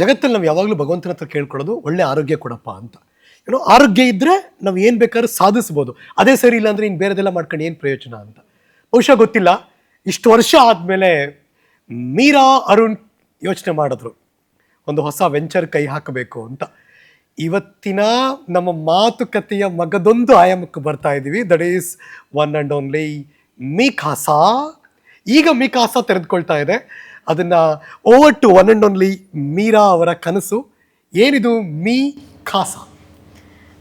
ಜಗತ್ತಲ್ಲಿ ನಾವು ಯಾವಾಗಲೂ ಭಗವಂತನ ಹತ್ರ ಕೇಳ್ಕೊಳ್ಳೋದು ಒಳ್ಳೆ ಆರೋಗ್ಯ ಕೊಡಪ್ಪ ಅಂತ. ಏನೋ ಆರೋಗ್ಯ ಇದ್ದರೆ ನಾವು ಏನು ಬೇಕಾದ್ರೂ ಸಾಧಿಸ್ಬೋದು. ಅದೇ ಸರಿ ಇಲ್ಲ ಅಂದರೆ ಇನ್ನು ಬೇರೆದೆಲ್ಲ ಮಾಡ್ಕೊಂಡು ಏನು ಪ್ರಯೋಜನ ಅಂತ. ಬಹುಶಃ ಗೊತ್ತಿಲ್ಲ. ಇಷ್ಟು ವರ್ಷ ಆದಮೇಲೆ ಮೀರಾ ಅರುಣ್ ಯೋಚನೆ ಮಾಡಿದ್ರು. ಒಂದು ಹೊಸ ವೆಂಚರ್ ಕೈ ಹಾಕಬೇಕು ಅಂತ. ಇವತ್ತಿನ ನಮ್ಮ ಮಾತುಕತೆಯ ಮಗದೊಂದು ಆಯಾಮಕ್ಕೆ ಬರ್ತಾ ಇದ್ದೀವಿ that is one and only Mee ಈಗ ಮೀ ಖಾಸಾ ತೆರೆದುಕೊಳ್ತಾ ಇದೆ. ಅದನ್ನ over to one and only Meera ಅವರ ಕನಸು. ಏನಿದು? ಮೀ ಖಾಸ.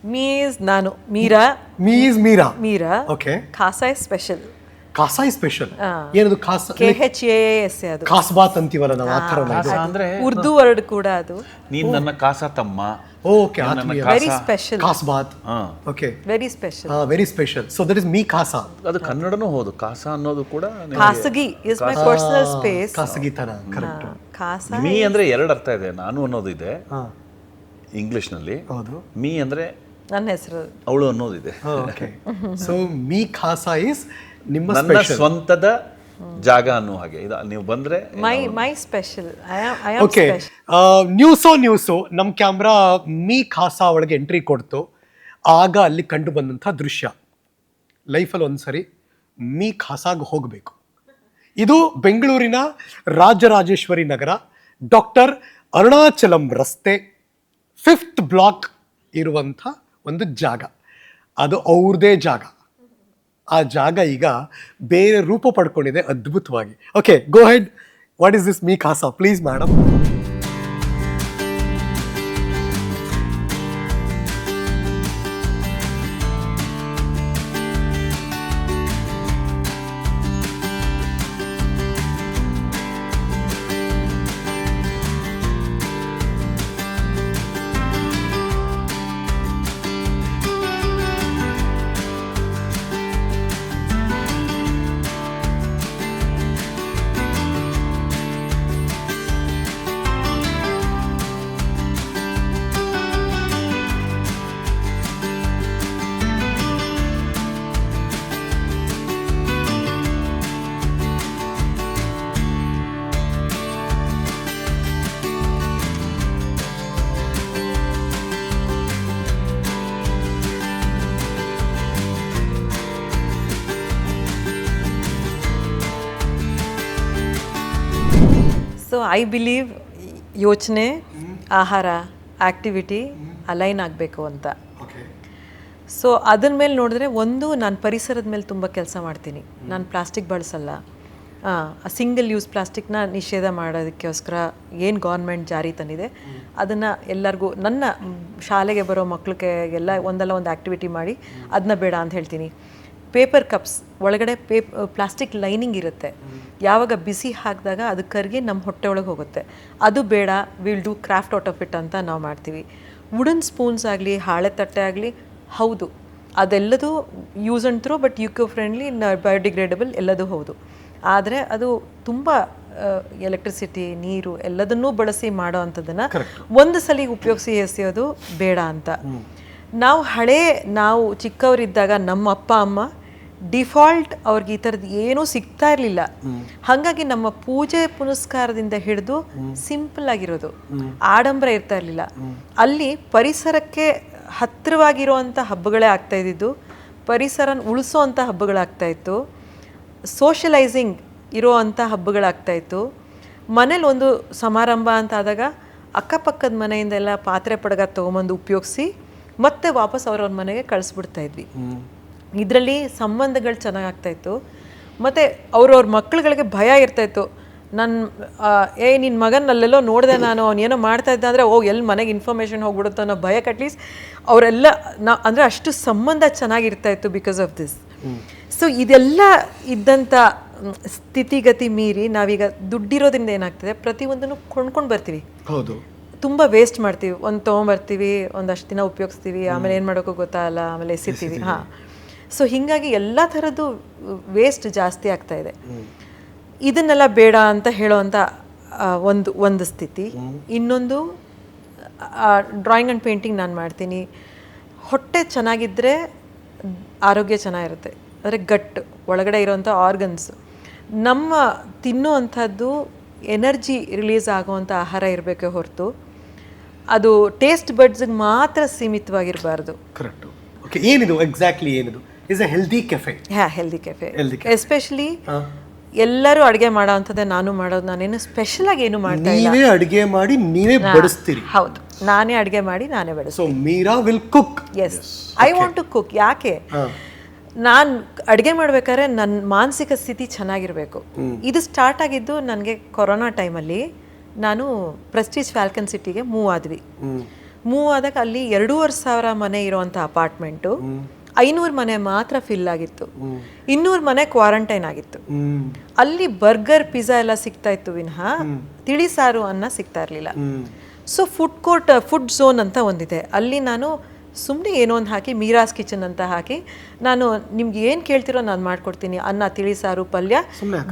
ಮೀಸ್ ನಾನು Meera. ಮೀಸ್ Meera. Meera. Okay Khaasa special is special ಏನದು Khaasa K H A S ಅದು. ಖಾಸ್ ಬಾತ್ ಅಂತೀವಲ್ಲ ನಾವು ಆ ಥರ ಕಾಸ ಅಂದ್ರೆ ಉರ್ದು ವರ್ಡ್ ಕೂಡ ಅದು. ನೀನ್ ನನ್ನ ಕಾಸ ತಮ್ಮ. ಓಕೆ ವೆರಿ ಸ್ಪೆಷಲ್ ಕಾಸ್ಬಾತ್ ಹಾ. Okay. Very special very special so that is Mee Khaasa ಅದು ಕನ್ನಡನೂ ಹೌದು ಕಾಸ ಅನ್ನೋದು ಕೂಡ ಖಾಸಗಿ ಇಸ್ ಮೈ ಪರ್ಸನಲ್ ಸ್ಪೇಸ್ ಖಾಸಗಿತನ ಕರೆಕ್ಟ್ ಕಾಸ ಮೀ ಅಂದ್ರೆ ಎರಡು ಅರ್ಥ ಇದೆ ನಾನು ಅನ್ನೋದಿದೆ ಹಾ. ಇಂಗ್ಲಿಷ್ನಲ್ಲಿ ಹೌದು. ಮೀ ಅಂದ್ರೆ ನನ್ನ ಹೆಸರು. ಅವಳು ಅನ್ನೋದಿದೆ okay so Mee Khaasa is ನಿಮ್ಮ ನನ್ನ ಸ್ವಂತದ ಜಾಗ ಅನ್ನೋ ಹಾಗೆ. ಇದು ನೀವು ಬಂದ್ರೆ ಮೈ ಮೈ ಸ್ಪೆಷಲ್ ಓಕೆ ನ್ಯೂಸೋ ನ್ಯೂಸು ನಮ್ಮ ಕ್ಯಾಮ್ರಾ ಮೀ ಖಾಸಾ ಒಳಗೆ ಎಂಟ್ರಿ ಕೊಡ್ತು. ಆಗ ಅಲ್ಲಿ ಕಂಡು ಬಂದಂಥ ದೃಶ್ಯ. ಲೈಫಲ್ಲಿ ಒಂದ್ಸರಿ ಮೀ ಖಾಸಾಗ ಹೋಗಬೇಕು. ಇದು ಬೆಂಗಳೂರಿನ ರಾಜರಾಜೇಶ್ವರಿ ನಗರ. ಡಾಕ್ಟರ್ ಅರುಣಾಚಲಂ ರಸ್ತೆ ಫಿಫ್ತ್ ಬ್ಲಾಕ್ ಇರುವಂಥ ಒಂದು ಜಾಗ. ಅದು ಅವ್ರದೇ ಜಾಗ. ಆ ಜಾಗ ಈಗ ಬೇರೆ ರೂಪ ಪಡ್ಕೊಂಡಿದೆ ಅದ್ಭುತವಾಗಿ. Okay go ahead what is this Mee Khaasa please madam so I believe ಯೋಚನೆ ಆಹಾರ ಆಕ್ಟಿವಿಟಿ ಅಲೈನ್ ಆಗಬೇಕು ಅಂತ. ಸೊ ಅದನ್ನ ಮೇಲೆ ನೋಡಿದ್ರೆ ಒಂದು ನಾನು ಪರಿಸರದ ಮೇಲೆ ತುಂಬ ಕೆಲಸ ಮಾಡ್ತೀನಿ. ನಾನು ಪ್ಲಾಸ್ಟಿಕ್ ಬಳಸಲ್ಲ. ಸಿಂಗಲ್ ಯೂಸ್ ಪ್ಲಾಸ್ಟಿಕ್ನ ನಿಷೇಧ ಮಾಡೋದಕ್ಕೋಸ್ಕರ ಏನು ಗೌರ್ಮೆಂಟ್ ಜಾರಿ ತಂದಿದೆ ಅದನ್ನು ಎಲ್ಲರಿಗೂ ನನ್ನ ಶಾಲೆಗೆ ಬರೋ ಮಕ್ಳಿಗೆ ಎಲ್ಲ ಒಂದಲ್ಲ ಒಂದು ಆ್ಯಕ್ಟಿವಿಟಿ ಮಾಡಿ ಅದನ್ನ ಬೇಡ ಅಂತ ಹೇಳ್ತೀನಿ. ಪೇಪರ್ ಕಪ್ಸ್ ಒಳಗಡೆ ಪೇಪ್ ಪ್ಲಾಸ್ಟಿಕ್ ಲೈನಿಂಗ್ ಇರುತ್ತೆ. ಯಾವಾಗ ಬಿಸಿ ಹಾಕಿದಾಗ ಅದು ಕರ್ಗಿ ನಮ್ಮ ಹೊಟ್ಟೆ ಒಳಗೆ ಹೋಗುತ್ತೆ. ಅದು ಬೇಡ will do craft out of it ಅಂತ ನಾವು ಮಾಡ್ತೀವಿ. ವುಡನ್ ಸ್ಪೂನ್ಸ್ ಆಗಲಿ ಹಾಳೆ ತಟ್ಟೆ ಆಗಲಿ ಹೌದು. ಅದೆಲ್ಲದೂ use and throw but eco friendly biodegradable ಎಲ್ಲದೂ ಹೌದು. ಆದರೆ ಅದು ತುಂಬ ಎಲೆಕ್ಟ್ರಿಸಿಟಿ ನೀರು ಎಲ್ಲದನ್ನೂ ಬಳಸಿ ಮಾಡೋ ಅಂಥದ್ದನ್ನು ಒಂದು ಸಲ ಉಪಯೋಗಿಸಿ ಎಸೆಯೋದು ಬೇಡ ಅಂತ. ನಾವು ಹಳೇ ನಾವು ಚಿಕ್ಕವರಿದ್ದಾಗ ನಮ್ಮ ಅಪ್ಪ ಅಮ್ಮ ಡಿಫಾಲ್ಟ್ ಅವ್ರಿಗೆ ಈ ಥರದ್ದು ಏನೂ ಸಿಗ್ತಾ ಇರಲಿಲ್ಲ. ಹಾಗಾಗಿ ನಮ್ಮ ಪೂಜೆ ಪುನಸ್ಕಾರದಿಂದ ಹಿಡಿದು ಸಿಂಪಲ್ ಆಗಿರೋದು ಆಡಂಬರ ಇರ್ತಾ ಇರಲಿಲ್ಲ. ಅಲ್ಲಿ ಪರಿಸರಕ್ಕೆ ಹತ್ತಿರವಾಗಿರುವಂಥ ಹಬ್ಬಗಳೇ ಆಗ್ತಾ ಇದ್ದಿದ್ದು. ಪರಿಸರ ಉಳಿಸೋ ಅಂಥ ಹಬ್ಬಗಳಾಗ್ತಾ ಇತ್ತು. ಸೋಷಲೈಸಿಂಗ್ ಇರೋ ಅಂಥ ಹಬ್ಬಗಳಾಗ್ತಾ ಇತ್ತು. ಮನೇಲಿ ಒಂದು ಸಮಾರಂಭ ಅಂತ ಆದಾಗ ಅಕ್ಕಪಕ್ಕದ ಮನೆಯಿಂದೆಲ್ಲ ಪಾತ್ರೆ ಪಡಗ ತೊಗೊಂಬಂದು ಉಪಯೋಗಿಸಿ ಮತ್ತೆ ವಾಪಸ್ ಅವ್ರವ್ರ ಮನೆಗೆ ಕಳಿಸ್ಬಿಡ್ತಾ ಇದ್ವಿ. ಇದರಲ್ಲಿ ಸಂಬಂಧಗಳು ಚೆನ್ನಾಗಾಗ್ತಾ ಇತ್ತು. ಮತ್ತು ಅವ್ರವ್ರ ಮಕ್ಳುಗಳಿಗೆ ಭಯ ಇರ್ತಾಯಿತ್ತು ನನ್ನ ಏ ನಿನ್ನ ಮಗನಲ್ಲೆಲ್ಲೋ ನೋಡಿದೆ ನಾನು ಅವ್ನು ಏನೋ ಮಾಡ್ತಾ ಇದ್ದ ಅಂದರೆ ಓ ಎಲ್ಲಿ ಮನೆಗೆ ಇನ್ಫಾರ್ಮೇಷನ್ ಹೋಗ್ಬಿಡುತ್ತೋ ಅನ್ನೋ ಭಯಕ್ಕೆ ಅಟ್ಲೀಸ್ಟ್ ಅವರೆಲ್ಲ ನಾ ಅಂದರೆ ಅಷ್ಟು ಸಂಬಂಧ ಚೆನ್ನಾಗಿರ್ತಾಯಿತ್ತು ಬಿಕಾಸ್ ಆಫ್ ದಿಸ್ ಸೊ ಇದೆಲ್ಲ ಇದ್ದಂಥ ಸ್ಥಿತಿಗತಿ ಮೀರಿ ನಾವೀಗ ದುಡ್ಡಿರೋದ್ರಿಂದ ಏನಾಗ್ತದೆ? ಪ್ರತಿಯೊಂದನ್ನು ಕೊಂಡ್ಕೊಂಡು ಬರ್ತೀವಿ. ಹೌದು. ತುಂಬ ವೇಸ್ಟ್ ಮಾಡ್ತೀವಿ. ಒಂದು ತೊಗೊಂಬರ್ತೀವಿ ಒಂದಷ್ಟು ದಿನ ಉಪಯೋಗಿಸ್ತೀವಿ ಆಮೇಲೆ ಏನು ಮಾಡೋಕ್ಕೂ ಗೊತ್ತಾಗಲ್ಲ ಆಮೇಲೆ ಎಸಿತೀವಿ. ಹಾಂ. ಸೊ ಹೀಗಾಗಿ ಎಲ್ಲ ಥರದ್ದು ವೇಸ್ಟ್ ಜಾಸ್ತಿ ಆಗ್ತಾ ಇದೆ. ಇದನ್ನೆಲ್ಲ ಬೇಡ ಅಂತ ಹೇಳೋವಂಥ ಒಂದು ಒಂದು ಸ್ಥಿತಿ. ಇನ್ನೊಂದು ಡ್ರಾಯಿಂಗ್ ಆ್ಯಂಡ್ ಪೇಂಟಿಂಗ್ ನಾನು ಮಾಡ್ತೀನಿ. ಹೊಟ್ಟೆ ಚೆನ್ನಾಗಿದ್ದರೆ ಆರೋಗ್ಯ ಚೆನ್ನಾಗಿರುತ್ತೆ. ಅಂದರೆ ಗಟ್ ಒಳಗಡೆ ಇರೋವಂಥ ಆರ್ಗನ್ಸ್ ನಮ್ಮ ತಿನ್ನುವಂಥದ್ದು ಎನರ್ಜಿ ರಿಲೀಸ್ ಆಗುವಂಥ ಆಹಾರ ಇರಬೇಕೆ ಹೊರತು. ಅದು ಟೇಸ್ಟ್ ಬಡ್ಸ್ಗೆ ಮಾತ್ರ ಸೀಮಿತವಾಗಿರಬಾರ್ದು. ಕರೆಕ್ಟು ಓಕೆ ಏನಿದು? ಎಕ್ಸಾಕ್ಟ್ಲಿ ಏನಿದು? ಇಸ್ ಅ ಹೆಲ್ದಿ ಕೆಫೆ ಹ್ಯಾ ಹೆಲ್ದಿ ಕೆಫೆ Healthy ಎಸ್ಪೆಷಲಿ ಎಲ್ಲರೂ ಅಡುಗೆ ಮಾಡೋ ಅಂಥದ್ದೇ ನಾನು ಮಾಡೋದು. ನಾನೇನು ಸ್ಪೆಷಲ್ ಆಗಿ ಏನು ಮಾಡ್ತಾ ಇಲ್ಲ. ನೀವೇ ಅಡುಗೆ ಮಾಡಿ ನೀವೇ ಬಡಿಸ್ತೀರಿ. ಹೌದು. ನಾನೇ ಅಡುಗೆ ಮಾಡಿ ನಾನೇ ಬೆಳೆಸ್ so Meera will cook yes I want to cook ಯಾಕೆ? ನಾನು ಅಡುಗೆ ಮಾಡ್ಬೇಕಾದ್ರೆ ನನ್ನ ಮಾನಸಿಕ ಸ್ಥಿತಿ ಚೆನ್ನಾಗಿರಬೇಕು. ಇದು ಸ್ಟಾರ್ಟ್ ಆಗಿದ್ದು ನನಗೆ ಕೊರೋನಾ ಟೈಮಲ್ಲಿ ನಾನು ಪ್ರೆಸ್ಟೀಜ್ ಫ್ಯಾಲ್ಕನ್ ಸಿಟಿಗೆ ಮೂವ್ ಆದ್ವಿ. ಮೂವ್ ಆದಾಗ ಅಲ್ಲಿ ಎರಡೂವರೆ ಸಾವಿರ ಮನೆ ಇರುವಂಥ ಅಪಾರ್ಟ್ಮೆಂಟು ಐನೂರು ಮನೆ ಮಾತ್ರ ಫಿಲ್ ಆಗಿತ್ತು. ಇನ್ನೂರು ಮನೆ ಕ್ವಾರಂಟೈನ್ ಆಗಿತ್ತು. ಅಲ್ಲಿ ಬರ್ಗರ್ ಪಿಜ್ಜಾ ಎಲ್ಲ ಸಿಗ್ತಾ ಇತ್ತು ವಿನಃ ತಿಳಿ ಸಾರು ಅನ್ನ ಸಿಗ್ತಾ ಇರಲಿಲ್ಲ. So food court food zone ಅಂತ ಒಂದಿದೆ. ಅಲ್ಲಿ ನಾನು ಸುಮ್ಮನೆ ಏನೋ ಒಂದು ಹಾಕಿ ಮೀರಾಸ್ ಕಿಚನ್ ಅಂತ ಹಾಕಿ ನಾನು ನಿಮ್ಗೆ ಏನು ಕೇಳ್ತಿರೋ ನಾನು ಮಾಡ್ಕೊಡ್ತೀನಿ. ಅನ್ನ ತಿಳಿ ಸಾರು ಪಲ್ಯ.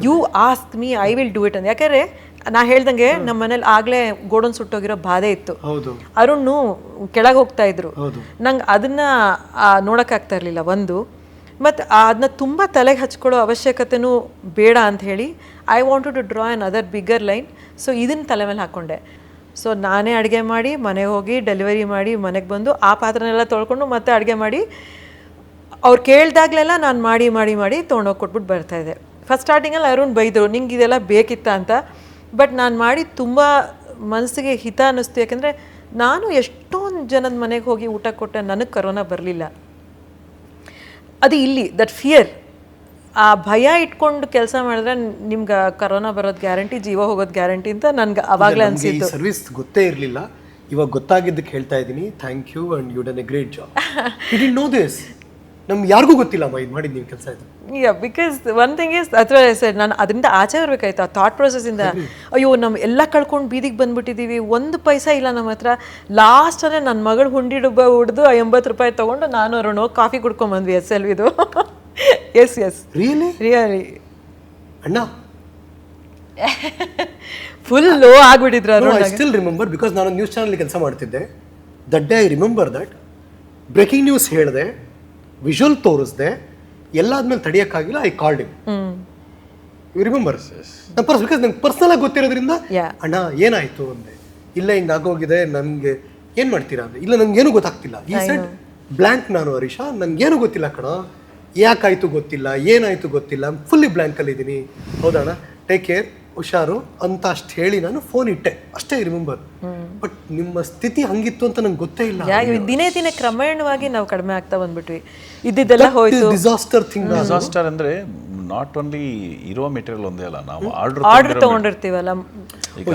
You ask me I will do it ಅಂತ. ಯಾಕಂದರೆ ನಾ ಹೇಳ್ದಂಗೆ ನಮ್ಮ ಮನೇಲಿ ಆಗ್ಲೇ ಗೋಡನ್ ಸುಟ್ಟೋಗಿರೋ ಬಾಧೆ ಇತ್ತು. ಹೌದು. ಅರುಣ್ಣು ಕೆಳಗೆ ಹೋಗ್ತಾ ಇದ್ರು. ನಂಗೆ ಅದನ್ನ ನೋಡಕ್ಕಾಗ್ತಾ ಇರಲಿಲ್ಲ ಒಂದು. ಮತ್ತು ಅದನ್ನ ತುಂಬ ತಲೆಗೆ ಹಚ್ಕೊಳ್ಳೋ ಅವಶ್ಯಕತೆನೂ ಬೇಡ ಅಂತ ಹೇಳಿ I want to draw another bigger line so ಇದನ್ನ ತಲೆ ಮೇಲೆ ಹಾಕ್ಕೊಂಡೆ ಸೊ ನಾನೇ ಅಡುಗೆ ಮಾಡಿ ಮನೆಗೆ ಹೋಗಿ ಡೆಲಿವರಿ ಮಾಡಿ ಮನೆಗೆ ಬಂದು ಆ ಪಾತ್ರನೆಲ್ಲ ತೊಳ್ಕೊಂಡು ಮತ್ತೆ ಅಡುಗೆ ಮಾಡಿ ಅವ್ರು ಕೇಳ್ದಾಗ್ಲೆಲ್ಲ ನಾನು ಮಾಡಿ ಮಾಡಿ ಮಾಡಿ ತೊಗೊಂಡೋಗಿ ಕೊಟ್ಬಿಟ್ಟು ಬರ್ತಾಯಿದ್ದೆ ಫಸ್ಟ್ ಸ್ಟಾರ್ಟಿಂಗಲ್ಲಿ ಅರುಣ್ ಬೈದರು ನಿಂಗೆ ಇದೆಲ್ಲ ಬೇಕಿತ್ತ? ಅಂತ. ಬಟ್ ನಾನು ಮಾಡಿ ತುಂಬ ಮನಸ್ಸಿಗೆ ಹಿತ ಅನ್ನಿಸ್ತು. ಯಾಕೆಂದರೆ ನಾನು ಎಷ್ಟೊಂದು ಜನದ ಮನೆಗೆ ಹೋಗಿ ಊಟ ಕೊಟ್ಟೆ ನನಗೆ ಕರೋನಾ ಬರಲಿಲ್ಲ. ಅದು ಇಲ್ಲಿ ದಟ್ ಫಿಯರ್ ಆ ಭಯ ಇಟ್ಕೊಂಡು ಕೆಲಸ ಮಾಡಿದ್ರೆ ನಿಮ್ಗೆ ಕರೋನಾ ಬರೋದು ಗ್ಯಾರಂಟಿ ಜೀವ ಹೋಗೋದು ಗ್ಯಾರಂಟಿ ಅಂತ ನನ್ಗೆ ಅವಾಗಲೇ ಅನಿಸಿತ್ತು ಸರ್ವಿಸ್ ಗೊತ್ತೇ ಇರಲಿಲ್ಲ. ಇವಾಗ ಗೊತ್ತಾಗಿದ್ದಕ್ಕೆ ಹೇಳ್ತಾ ಇದ್ದೀನಿ. Thank you and you done a great job no this ನಮ್ಗೆ ಯಾರಿಗೂ ಗೊತ್ತಿಲ್ಲಮ್ಮ ಇದು ಮಾಡಿದ ನೀವು ಕೆಲಸ ಇದು. Yeah because one thing is ಅಥವಾ ಸರ್ ನಾನು ಅದರಿಂದ ಆಚೆ ಬರಬೇಕಾಯ್ತು ಆ ಥಾಟ್ ಪ್ರೊಸೆಸ್ಸಿಂದ ಅಯ್ಯೋ ನಮ್ಮ ಎಲ್ಲ ಕಳ್ಕೊಂಡು ಬೀದಿಗೆ ಬಂದ್ಬಿಟ್ಟಿದ್ದೀವಿ ಒಂದು ಪೈಸಾ ಇಲ್ಲ ನಮ್ಮ ಹತ್ರ. ಲಾಸ್ಟಲ್ಲೇ ನನ್ನ ಮಗಳು ಹುಂಡಿ ಡುಬ್ಬ ಹೊಡೆದು ಎಂಬತ್ತು ರೂಪಾಯಿ ತೊಗೊಂಡು ನಾನು ಅರುಣ್ ಕಾಫಿ ಕಾಫಿ ಕುಡ್ಕೊಂಬಂದ್ವಿ ಎಸ್ ಎಲ್ ಇದು ಎಸ್ ಎಸ್ ರಿಯಲಿ ರಿಯಲಿ ಅಣ್ಣ? Full low ಆಗ್ಬಿಟ್ಟಿದ್ರು Arun I still remember because ನಾನು ನ್ಯೂಸ್ ಚಾನಲ್ ಕೆಲಸ ಮಾಡ್ತಿದ್ದೆ. That day I remember that breaking news ಹೇಳಿದೆ. ವಿಜುವಲ್ ತೋರಿಸ್ದೆ ಎಲ್ಲಾದ್ಮೇಲೆ ತಡಿಯೋಕ್ಕಾಗಿಲ್ಲ I called him you remember ನನ್ನ ಪರ್ಸ್ ಬಿಕಾಸ್ ನಂಗೆ ಪರ್ಸನಲ್ ಆಗಿ ಗೊತ್ತಿರೋದ್ರಿಂದ ಅಣ್ಣ ಏನಾಯ್ತು? ಅಂದೆ. ಇಲ್ಲ ಹಿಂಗೆ ಆಗೋಗಿದೆ ನನಗೆ ಏನು ಮಾಡ್ತೀರಾ? ಅಂದ್ರೆ ಇಲ್ಲ ಏನು ಗೊತ್ತಾಗ್ತಿಲ್ಲ. ಈ ಸೆಟ್ ಬ್ಲ್ಯಾಂಕ್ ನಾನು ಹರೀಶ. ಏನು ಗೊತ್ತಿಲ್ಲ ಕಣ. ಯಾಕಾಯ್ತು ಗೊತ್ತಿಲ್ಲ ಏನಾಯ್ತು ಗೊತ್ತಿಲ್ಲ. ಫುಲ್ಲಿ ಬ್ಲ್ಯಾಂಕಲ್ಲಿ ಇದ್ದೀನಿ ಹೌದಣ್ಣ ಟೇಕ್ ಕೇರ್ ಹುಷಾರು ಅಂತ ಅಷ್ಟು ಹೇಳಿ ನಾನು ಫೋನ್ ಇಟ್ಟೆ. ಅಷ್ಟೇ ರಿಮೆಂಬರ್ ಬಟ್ ನಿಮ್ಮ ಸ್ಥಿತಿ ಹಂಗಿತ್ತು ಅಂತ ನಂಗೆ ಗೊತ್ತೇ ಇಲ್ಲ. ದಿನೇ ದಿನೇ ಕ್ರಮೇಣವಾಗಿ ನಾವು ಕಡಿಮೆ ಆಗ್ತಾ ಬಂದ್ಬಿಟ್ವಿ. ಇದ್ದಿದ್ದೆಲ್ಲ ಹೋಯ್ತು. ಡಿಸಾಸ್ಟರ್ ಥಿಂಗ್ ಡಿಸಾಸ್ಟರ್ ಅಂದ್ರೆ ನಾಟ್ ಓನ್ಲಿ ಇರೋ ಮೆಟೀರಿಯಲ್ ಒಂದೇ ಅಲ್ಲ ನಾವು ಆರ್ಡರ್ ಆರ್ಡರ್ ತಗೊಂಡಿರ್ತೀವಲ್ಲ.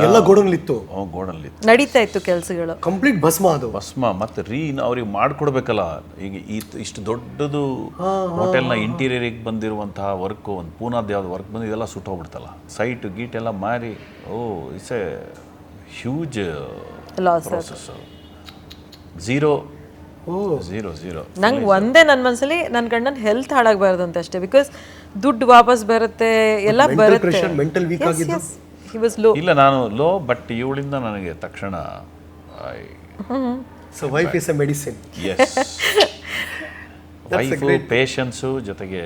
ಎಲ್ಲ ಗೋಡನ್ಲಿತ್ತು ಗೋಡಲ್ಲಿ ನಡೀತಾ ಇತ್ತು ಕೆಲಸಗಳು. ಕಂಪ್ಲೀಟ್ ಭಸ್ಮ ಅದು. ಭಸ್ಮ ಮತ್ತೆ ರೀ ಅವ್ರಿಗೆ ಮಾಡ್ಕೊಡ್ಬೇಕಲ್ಲ. ಈಗ ಈ ಇಷ್ಟು ದೊಡ್ಡದು ಹೋಟೆಲ್ನ ಇಂಟೀರಿಯರಿಗೆ ಬಂದಿರುವಂತಹ ವರ್ಕ್ ಒಂದು ಪೂನಾದ ಯಾವ್ದು ವರ್ಕ್ ಬಂದು ಇದೆಲ್ಲ ಸುಟ್ಟೋಗ್ಬಿಡ್ತಲ್ಲ ಸೈಟ್ ಗೀಟ್ ಎಲ್ಲ ಮಾರಿ ಓ it's a huge loss process zero zero zero ನಂಗೆ ಒಂದೇ ನನ್ನ ಮನಸ್ಸಲ್ಲಿ ನನ್ನ ಗಂಡನ ಹೆಲ್ತ್ ಹಾಳಾಗಬಾರ್ದು ಅಂತ ಅಷ್ಟೇ ಬಿಕಾಸ್ ದುಡ್ಡು ವಾಪಸ್ ಬರುತ್ತೆ ಎಲ್ಲ ಬರುತ್ತೆ. ಮೆಂಟಲ್ ವೀಕ್ ಆಗಿದ್ದು? ಹಿ ವಾಸ್ ಲೋ ಇಲ್ಲ ನಾನು ಲೋ ಬಟ್ ಇವಳಿಂದ ನನಗೆ ತಕ್ಷಣ so wife is a medicine yes wife patience ಜೊತೆಗೆ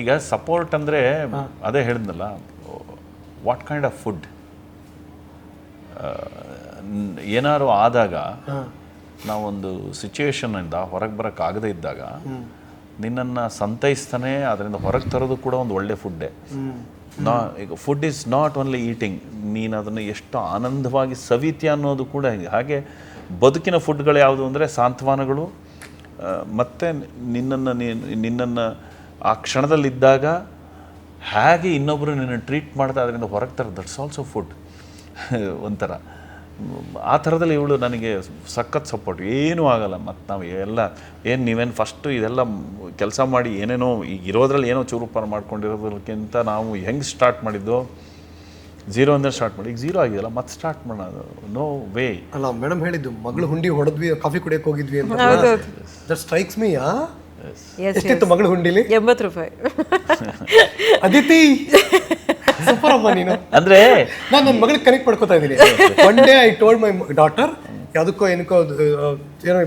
ಈಗ ಸಪೋರ್ಟ್ ಅಂದರೆ ಅದೇ ಹೇಳಿದ್ನಲ್ಲ ವಾಟ್ ಕೈಂಡ್ ಆಫ್ ಫುಡ್ ಏನಾದ್ರು ಆದಾಗ ನಾವೊಂದು ಸಿಚುವೇಶನ್ನಿಂದ ಹೊರಗೆ ಬರೋಕ್ಕಾಗದೇ ಇದ್ದಾಗ ನಿನ್ನನ್ನು ಸಂತೈಸ್ತಾನೆ ಅದರಿಂದ ಹೊರಗೆ ತರೋದು ಕೂಡ ಒಂದು ಒಳ್ಳೆ ಫುಡ್ಡೇ ನಾ ಈಗ food is not only eating ನೀನು ಅದನ್ನು ಎಷ್ಟು ಆನಂದವಾಗಿ ಸವೀತಿ ಅನ್ನೋದು ಕೂಡ ಹೀಗೆ. ಬದುಕಿನ ಫುಡ್ಗಳು ಯಾವುದು ಅಂದರೆ ಸಾಂತ್ವನಗಳು ಮತ್ತು ಮತ್ತೆ ನಿನ್ನನ್ನು ನಿನ್ನನ್ನು ಆ ಕ್ಷಣದಲ್ಲಿದ್ದಾಗ ಹೇಗೆ ಇನ್ನೊಬ್ಬರು ನಿನ್ನ ಟ್ರೀಟ್ ಮಾಡ್ತಾ ಅದರಿಂದ ಹೊರಗೆ ತರೋದು. ದಟ್ಸ್ ಆಲ್ಸೋ ಫುಡ್ ಒಂಥರ. ಆ ಥರದಲ್ಲಿ ಇವಳು ನನಗೆ ಸಖತ್ ಸಪೋರ್ಟ್ ಏನೂ ಆಗಲ್ಲ. ಮತ್ತು ನಾವು ಎಲ್ಲ ಏನು ನೀವೇನು ಫಸ್ಟು ಇದೆಲ್ಲ ಕೆಲಸ ಮಾಡಿ ಏನೇನೋ ಈಗ ಇರೋದ್ರಲ್ಲಿ ಏನೋ ಚೂರುಪಾರು ಮಾಡ್ಕೊಂಡಿರೋದಕ್ಕಿಂತ ನಾವು ಹೆಂಗೆ ಸ್ಟಾರ್ಟ್ ಮಾಡಿದ್ದು? ಝೀರೋ ಅಂದರೆ ಸ್ಟಾರ್ಟ್ ಮಾಡಿ. ಈಗ ಝೀರೋ ಆಗಿದೆಯಲ್ಲ ಮತ್ತೆ ಸ್ಟಾರ್ಟ್ ಮಾಡೋದು ನೋ ವೇ ಅಲ್ಲ ಮೇಡಮ್ ಹೇಳಿದ್ದು ಮಗಳು ಹುಂಡಿ ಹೊಡೆದ್ವಿ ಕಾಫಿ ಕುಡಿಯಕ್ಕೆ ಹೋಗಿದ್ವಿ ಅಂತ. ದಟ್ ಸ್ಟ್ರೈಕ್ಸ್ ಮೀ ಎಷ್ಟಿತ್ತು ಮಗಳು ಹುಂಡಿಲಿ? ಎಂಬತ್ತು ರೂಪಾಯಿ. ಅದಿತಿ! ಸೂಪರ್ ಅಮ್ಮ ನೀನು ಅಂದ್ರೆ ನಾನು ನನ್ನ ಮಗಳಿಗೆ ಕನೆಕ್ಟ್ ಮಾಡ್ಕೋತಾ ಇದ್ದೀನಿ. One day I told my daughter ಯಾವುದಕ್ಕೋ ಏನಕ್ಕೋ ಅದು, ಏನೋ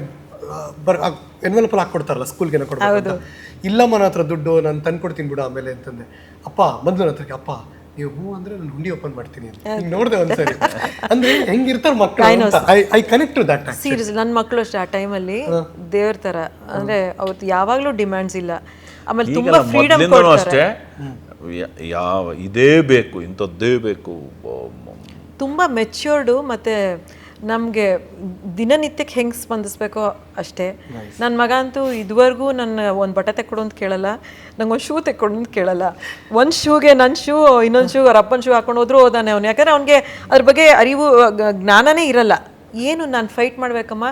ಬರ್ ಎನ್ವೆಲಪಲ್ಲಿ ಹಾಕ್ಕೊಡ್ತಾರಲ್ಲ ಸ್ಕೂಲ್ಗೆ ಏನೋ ಕೊಡ್ತಾರೆ. ಇಲ್ಲಮ್ಮ ನನ್ನ ಹತ್ರ ದುಡ್ಡು ನಾನು ತಂದ್ಕೊಡ್ತೀನಿ ಬಿಡು ಆಮೇಲೆ ಅಂತಂದೆ. ಅಪ್ಪ ಬಂದು ನನ್ನ ಹತ್ರಕ್ಕೆ ಅಪ್ಪ ನೀವು ಹೂ ಅಂದ್ರೆ ನಾನು ಹುಂಡಿ ಓಪನ್ ಮಾಡ್ತೀನಿ ಅಂತ. ನೋಡ್ದೆ ಒಂದ್ಸರಿ. ಅಂದ್ರೆ ಹೆಂಗಿರ್ತಾರ ಮಕ್ಕಳು I I connect to that serious ನನ್ನ ಮಕ್ಕಳು ಅಷ್ಟೇ ಆ ಟೈಮಲ್ಲಿ ದೇವ್ರ ತರ. ಅಂದ್ರೆ ಅವತ್ತು ಯಾವಾಗಲೂ ಡಿಮ್ಯಾಂಡ್ಸ್ ಇಲ್ಲ. ಆಮೇಲೆ ತುಂಬಾ ಫ್ರೀಡಂ ಫ್ರೀಡಮ್ ಯ- ಯಾವ ಇದೇ ಬೇಕು ಇಂಥದ್ದೇ ಬೇಕು. ತುಂಬ ಮೆಚ್ಯೂರ್ಡು ಮತ್ತು ನಮಗೆ ದಿನನಿತ್ಯಕ್ಕೆ ಹೆಂಗೆ ಸ್ಪಂದಿಸ್ಬೇಕು ಅಷ್ಟೇ. ನನ್ನ ಮಗ ಅಂತೂ ಇದುವರೆಗೂ ನನ್ನ ಒಂದು ಬಟ್ಟೆ ತೆಕ್ಕೊಡು ಅಂತ ಕೇಳಲ್ಲ ನಂಗೆ ಒಂದು ಶೂ ತೆಕ್ಕೊಡು ಅಂತ ಕೇಳಲ್ಲ. ಒಂದು ಶೂಗೆ ನನ್ನ ಶೂ ಇನ್ನೊಂದು ಶೂ ಅವ್ರ ಅಪ್ಪನ ಶೂ ಹಾಕೊಂಡು ಹೋದ್ರೂ ಹೋದಾನೆ ಅವನು. ಯಾಕಂದ್ರೆ ಅವನಿಗೆ ಅದ್ರ ಬಗ್ಗೆ ಅರಿವು ಜ್ಞಾನನೇ ಇರಲ್ಲ. ಏನು ನಾನು ಫೈಟ್ ಮಾಡಬೇಕಮ್ಮ?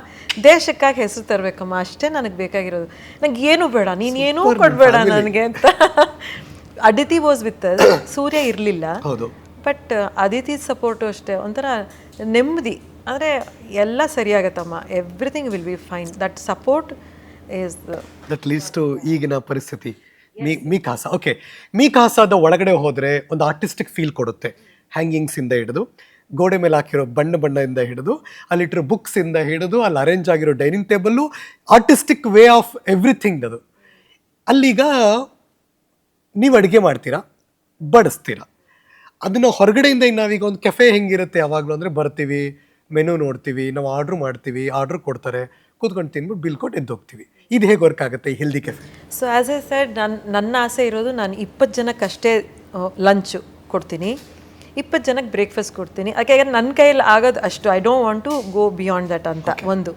ದೇಶಕ್ಕಾಗಿ ಹೆಸರು ತರಬೇಕಮ್ಮ? ಅಷ್ಟೇ ನನಗೆ ಬೇಕಾಗಿರೋದು. ನನಗೆ ಏನು ಬೇಡ ನೀನು ಏನೂ ಕೊಡಬೇಡ ನನಗೆ ಅಂತ. ಅದಿತಿ ವಾಸ್ ವಿತ್ ಸೂರ್ಯ ಇರಲಿಲ್ಲ. ಹೌದು. ಬಟ್ ಅದಿತಿ ಸಪೋರ್ಟು ಅಷ್ಟೇ. ಒಂಥರ ನೆಮ್ಮದಿ. ಅಂದರೆ ಎಲ್ಲ ಸರಿಯಾಗತ್ತಮ್ಮ. Everything will be fine that support is that leads to ಈಗಿನ ಪರಿಸ್ಥಿತಿ. ಮೀ ಮೀ ಕಾಸ ಓಕೆ ಮೀ ಕಾಸದ ಒಳಗಡೆ ಹೋದರೆ ಒಂದು ಆರ್ಟಿಸ್ಟಿಕ್ ಫೀಲ್ ಕೊಡುತ್ತೆ. ಹ್ಯಾಂಗಿಂಗ್ಸಿಂದ ಹಿಡಿದು ಗೋಡೆ ಮೇಲೆ ಹಾಕಿರೋ ಬಣ್ಣ ಬಣ್ಣದಿಂದ ಹಿಡಿದು ಅಲ್ಲಿಟ್ಟಿರೋ ಬುಕ್ಸಿಂದ ಇಂದ ಹಿಡಿದು ಅಲ್ಲಿ ಅರೇಂಜ್ ಆಗಿರೋ dining table artistic way of everything ಅದು. ಅಲ್ಲೀಗ ನೀವು ಅಡುಗೆ ಮಾಡ್ತೀರಾ? ಬಡಿಸ್ತೀರಾ? ಅದನ್ನು ಹೊರಗಡೆಯಿಂದ ಇನ್ನು ನಾವೀಗ ಒಂದು ಕೆಫೆ ಹೆಂಗಿರುತ್ತೆ ಯಾವಾಗಲೂ ಅಂದರೆ ಬರ್ತೀವಿ ಮೆನು ನೋಡ್ತೀವಿ ನಾವು ಆರ್ಡ್ರ್ ಮಾಡ್ತೀವಿ ಆರ್ಡ್ರ್ ಕೊಡ್ತಾರೆ ಕೂತ್ಕೊಂಡು ತಿನ್ಬಿಟ್ಟು ಬಿಲ್ ಕೊಟ್ಟು ಎದ್ದು ಹೋಗ್ತೀವಿ. ಇದು ಹೇಗೆ ವರ್ಕ್ ಆಗುತ್ತೆ ಈ healthy cafe so as I said ನನ್ನ ನನ್ನ ಆಸೆ ಇರೋದು ನಾನು ಇಪ್ಪತ್ತು ಜನಕ್ಕಷ್ಟೇ ಲಂಚು ಕೊಡ್ತೀನಿ. ಇಪ್ಪತ್ತು ಜನಕ್ಕೆ ಬ್ರೇಕ್ಫಾಸ್ಟ್ ಕೊಡ್ತೀನಿ. ಯಾಕೆ ನನ್ನ ಕೈಯಲ್ಲಿ ಆಗೋದು ಅಷ್ಟು I don't want to go beyond that ಅಂತ ಒಂದು.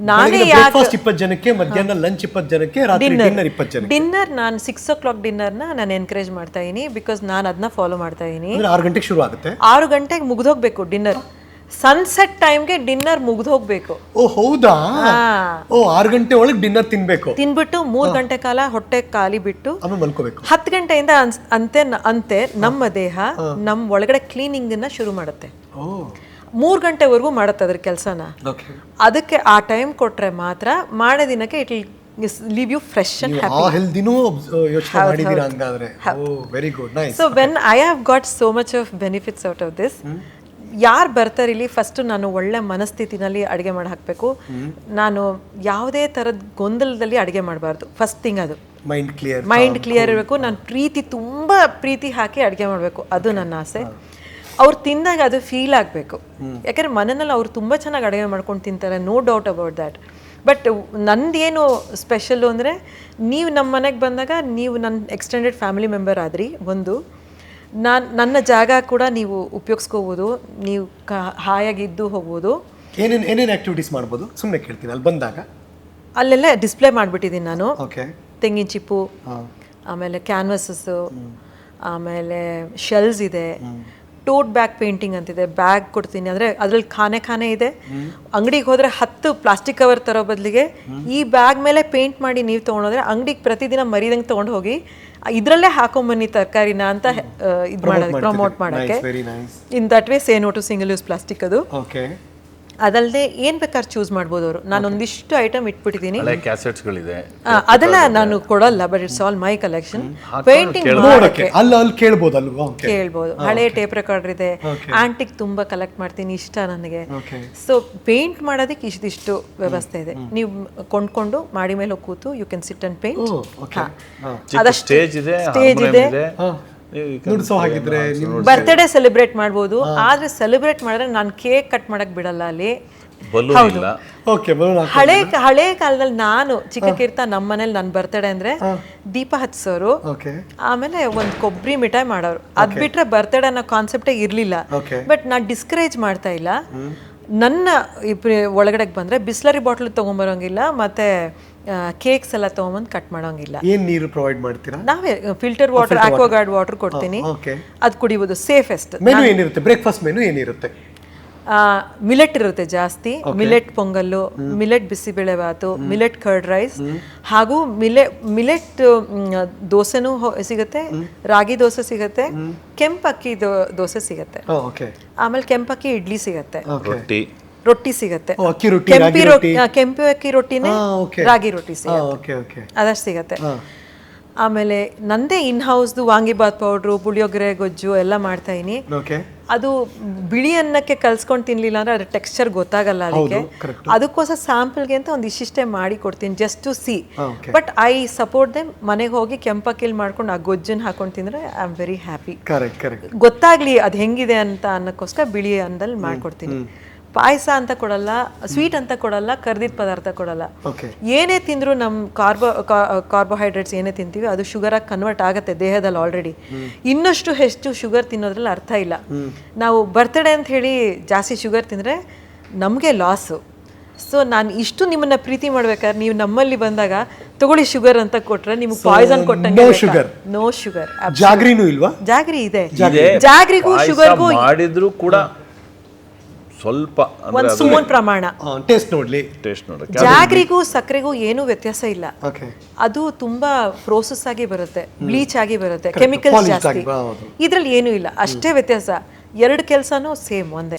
ನಾನೇ ಯಾಕೆ ಬ್ರೇಕ್ಫಾಸ್ಟ್ ಇಪ್ಪತ್ತು ಜನಕ್ಕೆ ಮಧ್ಯಾಹ್ನ ಲಂಚ್ ಇಪ್ಪತ್ತು ಜನಕ್ಕೆ ರಾತ್ರಿ ಡಿನ್ನರ್ ಇಪ್ಪತ್ತು ಜನಕ್ಕೆ. ಡಿನ್ನರ್ ನಾನು ಸಿಕ್ಸ್ ಓ ಕ್ಲಾಕ್ ಡಿನ್ನರ್ನ ನಾನು ಎನ್ಕರೇಜ್ ಮಾಡ್ತಾ ಇದೀನಿ ಬಿಕಾಸ್ ನಾನು ಅದನ್ನ ಫಾಲೋ ಮಾಡ್ತಾ ಇದೀನಿ. ಅಂದ್ರೆ ಆರು ಗಂಟೆಗೆ ಶುರು ಆಗುತ್ತೆ? ಆರು ಗಂಟೆಗೆ ಮುಗ್ದೋಗ್ಬೇಕು ಡಿನ್ನರ್ ಸನ್ಸೆಟ್ ಟೈಮ್ಗೆ ಡಿನ್ನರ್ ಮುಗ್ದೋಗ್ಬೇಕು. ಓ ಹೌದಾ? ಓ ಆರು ಗಂಟೆ ಒಳಗೆ ಡಿನ್ನರ್ ತಿನ್ಬೇಕು. ತಿನ್ಬಿಟ್ಟು ಮೂರು ಗಂಟೆ ಕಾಲ ಹೊಟ್ಟೆ ಖಾಲಿ ಬಿಟ್ಟು ಮಲ್ಕೋಬೇಕು. ಹತ್ತು ಗಂಟೆಯಿಂದ ಅಂತೆ ಅಂತೆ ನಮ್ಮ ದೇಹ ನಮ್ಮ ಒಳಗಡೆ ಕ್ಲೀನಿಂಗ್ ಶುರು ಮಾಡುತ್ತೆ. ಓ. ಮೂರು ಗಂಟೆವರೆಗೂ ಮಾಡುತ್ತೆ ಅದ್ರ ಕೆಲಸನ. ಓಕೆ ಅದಕ್ಕೆ ಆ ಟೈಮ್ ಕೊಟ್ಟರೆ ಮಾತ್ರ ಮಾಡೋ ದಿನಕ್ಕೆ it leave you fresh and so when I have got so much of benefits out of this ಯಾರು ಬರ್ತಾರೆ ಇಲ್ಲಿ? ಫಸ್ಟ್ ನಾನು ಒಳ್ಳೆ ಮನಸ್ಥಿತಿನಲ್ಲಿ ಅಡುಗೆ ಮಾಡಿ ಹಾಕಬೇಕು. ನಾನು ಯಾವುದೇ ಥರದ ಗೊಂದಲದಲ್ಲಿ ಅಡುಗೆ ಮಾಡಬಾರ್ದು. ಫಸ್ಟ್ ಥಿಂಗ್ ಅದು. ಮೈಂಡ್ ಕ್ಲಿಯರ್ ಮೈಂಡ್ ಕ್ಲಿಯರ್ ಇರಬೇಕು. ನಾನು ಪ್ರೀತಿ ತುಂಬ ಪ್ರೀತಿ ಹಾಕಿ ಅಡುಗೆ ಮಾಡಬೇಕು. ಅದು ನನ್ನ ಆಸೆ. ಅವ್ರು ತಿಂದಾಗ ಅದು ಫೀಲ್ ಆಗಬೇಕು. ಯಾಕಂದ್ರೆ ಮನೆಯಲ್ಲಿ ಅವ್ರು ತುಂಬ ಚೆನ್ನಾಗಿ ಅಡುಗೆ ಮಾಡ್ಕೊಂಡು ತಿಂತಾರೆ no doubt about that but ನಂದೇನು ಸ್ಪೆಷಲ್ಲು ಅಂದರೆ ನೀವು ನಮ್ಮ ಮನೆಗೆ ಬಂದಾಗ ನೀವು ನನ್ನ ಎಕ್ಸ್ಟೆಂಡೆಡ್ ಫ್ಯಾಮಿಲಿ ಮೆಂಬರ್ ಆದ್ರಿ ಒಂದು. ನಾನು ನನ್ನ ಜಾಗ ಕೂಡ ನೀವು ಉಪಯೋಗಿಸ್ಕೋಬೋದು ನೀವು ಕ ಹಾಯಾಗಿದ್ದು ಹೋಗ್ಬೋದು. ಏನೇನು ಏನೇನು ಆಕ್ಟಿವಿಟೀಸ್ ಮಾಡ್ಬೋದು? ಸುಮ್ಮನೆ ಕೇಳ್ತೀನಿ ಅಲ್ಲಿ ಬಂದಾಗ? ಅಲ್ಲೆಲ್ಲ ಡಿಸ್ಪ್ಲೇ ಮಾಡಿಬಿಟ್ಟಿದ್ದೀನಿ ನಾನು. ಓಕೆ ತೆಂಗಿನ ಚಿಪ್ಪು ಆಮೇಲೆ ಕ್ಯಾನ್ವಸಸ್ಸು ಆಮೇಲೆ ಶೆಲ್ಸ್ ಇದೆ. ಟೋಟ್ ಬ್ಯಾಗ್ ಪೇಂಟಿಂಗ್ ಅಂತಿದೆ. ಬ್ಯಾಗ್ ಕೊಡ್ತೀನಿ ಅಂದರೆ ಅದ್ರಲ್ಲಿ ಖಾನೆ ಖಾನೆ ಇದೆ. ಅಂಗಡಿಗೆ ಹೋದರೆ ಹತ್ತು ಪ್ಲಾಸ್ಟಿಕ್ ಕವರ್ ತರೋ ಬದಲಿಗೆ ಈ ಬ್ಯಾಗ್ ಮೇಲೆ ಪೇಂಟ್ ಮಾಡಿ ನೀವು ತೊಗೊಂಡೋದ್ರೆ ಅಂಗಡಿಗೆ ಪ್ರತಿದಿನ ಮರಿದಂಗೆ ತೊಗೊಂಡು ಹೋಗಿ ಇದರಲ್ಲೇ ಹಾಕೊಂಬನ್ನಿ ತರಕಾರಿನ ಅಂತ ಇದು ಮಾಡೋದು ಪ್ರಮೋಟ್ ಮಾಡೋಕ್ಕೆ. In that way say no to single use plastic ಅದು. ಓಕೆ ಅದಲ್ಲದೆ ಏನ್ ಬೇಕಾದ್ರೆ ಚೂಸ್ ಮಾಡ್ಬೋದು ಅವರು. ನಾನು ಒಂದಿಷ್ಟು ಐಟಮ್ ಇಟ್ಬಿಟ್ಟಿದ್ದೀನಿ ಹಳೆ ಕ್ಯಾಸೆಟ್ಸ್ಗಳಿದೆ ಅದೆಲ್ಲ ನಾನು ಕೊಡಲ್ಲ but it's all my collection painting ನೋಡಕ್ಕೆ. ಅಲ್ಲಿ ಅಲ್ಲಿ ಕೇಳ್ಬೋದು ಅಲ್ವಾ? ಓಕೆ ಕೇಳ್ಬೋದು. ಹಳೆ ಟೇಪ್ ರೆಕಾರ್ಡರ್ ಇದೆ. ಆಂಟಿಕ್ ತುಂಬಾ ಕಲೆಕ್ಟ್ ಮಾಡ್ತೀನಿ ಇಷ್ಟ ನನಗೆ. ಓಕೆ ಸೊ ಪೇಂಟ್ ಮಾಡೋದಕ್ಕೆ ಇಷ್ಟಿಷ್ಟು ವ್ಯವಸ್ಥೆ ಇದೆ. ನೀವು ಕೊಂಡ್ಕೊಂಡು ಮಾಡಿ ಮೇಲೆ ಹೋಗಿ ಕೂತು you can sit and paint stage ಇದೆ ಸ್ಟೇಜ್ ಇದೆ. ನುಡ್ಸೋ ಹಾಗಿದ್ರೆ ಬರ್ತ್ಡೇ ಸೆಲೆಬ್ರೇಟ್ ಮಾಡ್ಬೋದು. ಆದ್ರೆ ಸೆಲೆಬ್ರೇಟ್ ಮಾಡಿದ್ರೆ ನಾನು ಕೇಕ್ ಕಟ್ ಮಾಡಕ್ ಬಿಡಲ್ಲ ಅಲ್ಲಿ. ಹಳೆ ಹಳೆ ಕಾಲದಲ್ಲಿ ನಾನು ಚಿಕ್ಕಕ್ಕಿರ್ತ ನಮ್ಮ ಮನೇಲಿ ನನ್ನ ಬರ್ತ್ಡೇ ಅಂದ್ರೆ ದೀಪ ಹಚ್ಚೋರು ಓಕೆ ಆಮೇಲೆ ಒಂದು ಕೊಬ್ಬರಿ ಮಿಠಾಯಿ ಮಾಡೋರು. ಅದ್ ಬಿಟ್ರೆ ಬರ್ತಡೇ ಅನ್ನೋ ಕಾನ್ಸೆಪ್ಟೇ ಇರಲಿಲ್ಲ. ಬಟ್ ನಾ ಡಿಸ್ಕರೇಜ್ ಮಾಡ್ತಾ ಇಲ್ಲ. ನನ್ನ ಒಳಗಡೆ ಬಂದ್ರೆ ಬಿಸ್ಲರಿ ಬಾಟ್ಲ್ ತೊಗೊಂಬರೋಂಗಿಲ್ಲ ಮತ್ತೆ ಕೇಕ್ಸ್ ಎಲ್ಲ ತೊಗೊಂಬಂದು ಕಟ್ ಮಾಡೋಂಗಿಲ್ಲ. ಏನು ನೀರು ಪ್ರೊವೈಡ್ ಮಾಡ್ತೀರಾ? ನಾವೇ ಫಿಲ್ಟರ್ ವಾಟರ್ ಆಕ್ವಾಗಾರ್ಡ್ ವಾಟರ್ ಕೊಡ್ತೀನಿ. ಓಕೆ ಅದು ಕುಡಿಬೋದು ಸೇಫೆಸ್ಟ್ ಮೆನು ಏನಿರುತ್ತೆ? ಬ್ರೇಕ್ಫಾಸ್ಟ್ ಮೆನು ಏನಿರುತ್ತೆ? ಮಿಲೆಟ್ ಇರುತ್ತೆ ಜಾಸ್ತಿ. Millet pongal millet bisibele bath millet curd rice ಹಾಗೂ ಮಿಲೆ ಮಿಲೆಟ್ ದೋಸೆನೂ ಸಿಗುತ್ತೆ. ರಾಗಿ ದೋಸೆ ಸಿಗುತ್ತೆ. ಕೆಂಪಕ್ಕಿ ದೋಸೆ ಸಿಗುತ್ತೆ. ಓಕೆ ಆಮೇಲೆ ಕೆಂಪಕ್ಕಿ ಇಡ್ಲಿ ಸಿಗುತ್ತೆ. ರೊಟ್ಟಿ. ರೊಟ್ಟಿ ಸಿಗುತ್ತೆ. ಓ, ಅಕ್ಕಿ ರೊಟ್ಟಿ ಕೆಂಪಿ ರೊಟ್ಟಿ. ಕೆಂಪು ಅಕ್ಕಿ ರೊಟ್ಟಿನೇ ರಾಗಿ ರೊಟ್ಟಿ ಸಿಗುತ್ತೆ. ಅದಷ್ಟು ಸಿಗುತ್ತೆ. ಆಮೇಲೆ ನಂದೇ ಇನ್ ಹೌಸ್ದು ವಾಂಗಿಬಾತ್ ಪೌಡ್ರು ಪುಳಿಯೋಗರೆ ಗೊಜ್ಜು ಎಲ್ಲ ಮಾಡ್ತಾ ಇದೀನಿ. ಅದು ಬಿಳಿ ಅನ್ನಕ್ಕೆ ಕಲ್ಸ್ಕೊಂಡು ತಿನ್ಲಿಲ್ಲ ಅಂದ್ರೆ ಅದ್ರ ಟೆಕ್ಸ್ಚರ್ ಗೊತ್ತಾಗಲ್ಲ ಅದಕ್ಕೆ. ಅದಕ್ಕೋಸ್ಕರ ಸ್ಯಾಂಪಲ್ಗೆ ಅಂತ ಒಂದು ಇಷ್ಟಿಷ್ಟೇ ಮಾಡಿ ಕೊಡ್ತೀನಿ just to see but I support them ಮನೆಗೆ ಹೋಗಿ ಕೆಂಪಕ್ಕಿಲ್ ಮಾಡ್ಕೊಂಡು ಆ ಗೊಜ್ಜನ್ ಹಾಕೊಂಡು ತಿಂದ್ರೆ ಐ ಆಮ್ ವೆರಿ ಹ್ಯಾಪಿ ಗೊತ್ತಾಗ್ಲಿ ಅದು ಹೆಂಗಿದೆ ಅಂತ ಅನ್ನಕ್ಕೋಸ್ಕರ ಬಿಳಿ ಅನ್ನದಲ್ಲಿ ಮಾಡ್ಕೊಡ್ತೀನಿ. ಪಾಯಸ ಅಂತ ಕೊಡಲ್ಲ ಸ್ವೀಟ್ ಅಂತ ಕೊಡಲ್ಲ ಕರ್ದಿದ ಪದಾರ್ಥ ಕೊಡಲ್ಲ. ಓಕೆ ಏನೇ ತಿಂದ್ರು ನಮ್ಮ ಕಾರ್ಬೋ ಕಾರ್ಬೋಹೈಡ್ರೇಟ್ಸ್ ಏನೇ ತಿಂತೀವಿ ಅದು ಶುಗರ್ ಶುಗರಾಗಿ ಕನ್ವರ್ಟ್ ಆಗುತ್ತೆ ದೇಹದಲ್ಲಿ ಆಲ್ರೆಡಿ ಇನ್ನಷ್ಟು ಹೆಚ್ಚು ಶುಗರ್ ತಿನ್ನೋದ್ರಲ್ಲಿ ಅರ್ಥ ಇಲ್ಲ. ನಾವು ಬರ್ತ್ಡೇ ಅಂತ ಹೇಳಿ ಜಾಸ್ತಿ ಶುಗರ್ ತಿಂದರೆ ನಮಗೆ ಲಾಸು ಸೊ ನಾನು ಇಷ್ಟು ನಿಮ್ಮನ್ನ ಪ್ರೀತಿ ಮಾಡ್ಬೇಕಾದ್ರೆ ನೀವು ನಮ್ಮಲ್ಲಿ ಬಂದಾಗ ತಗೊಳ್ಳಿ ಶುಗರ್ ಅಂತ ಕೊಟ್ರೆ ನಿಮ್ಗೆ ಪಾಯ್ಸನ್ ಕೊಟ್ಟಂಗೆ ನೋ ಶುಗರ್ ಜಾಗ್ರಿನೂ ಇಲ್ವಾ? ಜಾಗ್ರಿ ಇದೆ. ಇದೆ. ಜಾಗ್ರಿಗೂ ಶುಗರ್ಗೂ ಮಾಡಿದ್ರು ಕೂಡ ಸ್ವಲ್ಪ ಒಂದು ಸ್ಪೂನ್ ಪ್ರಮಾಣ. ಟೇಸ್ಟ್ ನೋಡ್ಲಿ. ಟೇಸ್ಟ್ ನೋಡಕ್ಕೆ ಜಾಗ್ರಿಗೂ ಸಕ್ಕರೆಗೂ ಏನೂ ವ್ಯತ್ಯಾಸ ಇಲ್ಲ. ಓಕೆ ಅದು ತುಂಬಾ ಪ್ರೋಸೆಸ್ ಆಗಿ ಬರುತ್ತೆ ಬ್ಲೀಚ್ ಆಗಿ ಬರುತ್ತೆ ಕೆಮಿಕಲ್ಸ್ ಜಾಸ್ತಿ. ಇದ್ರಲ್ಲಿ ಏನೂ ಇಲ್ಲ ಅಷ್ಟೇ ವ್ಯತ್ಯಾಸ. ಎರಡು ಕೆಲಸನೂ ಸೇಮ್ ಒಂದೇ.